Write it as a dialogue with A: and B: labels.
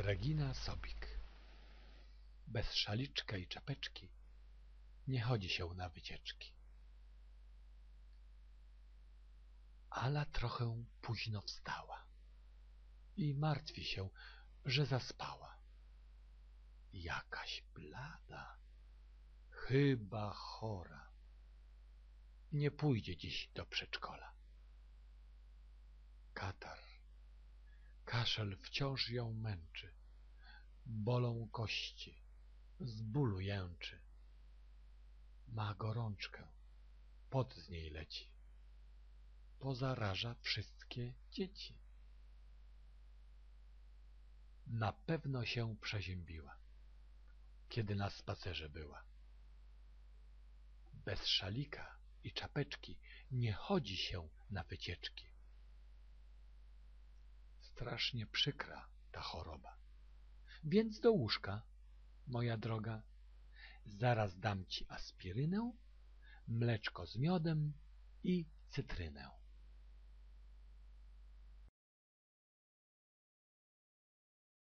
A: Regina Sobik Bez szaliczka i czapeczki nie chodzi się na wycieczki. Ala trochę późno wstała i martwi się, że zaspała. Jakaś blada, chyba chora. Nie pójdzie dziś do przedszkola. Kaszel wciąż ją męczy. Bolą kości, z bólu jęczy. Ma gorączkę, pot z niej leci. Pozaraża wszystkie dzieci. Na pewno się przeziębiła, kiedy na spacerze była. Bez szalika i czapeczki nie chodzi się na wycieczki. Strasznie przykra ta choroba. Więc do łóżka, moja droga. Zaraz dam ci aspirynę, mleczko z miodem i cytrynę.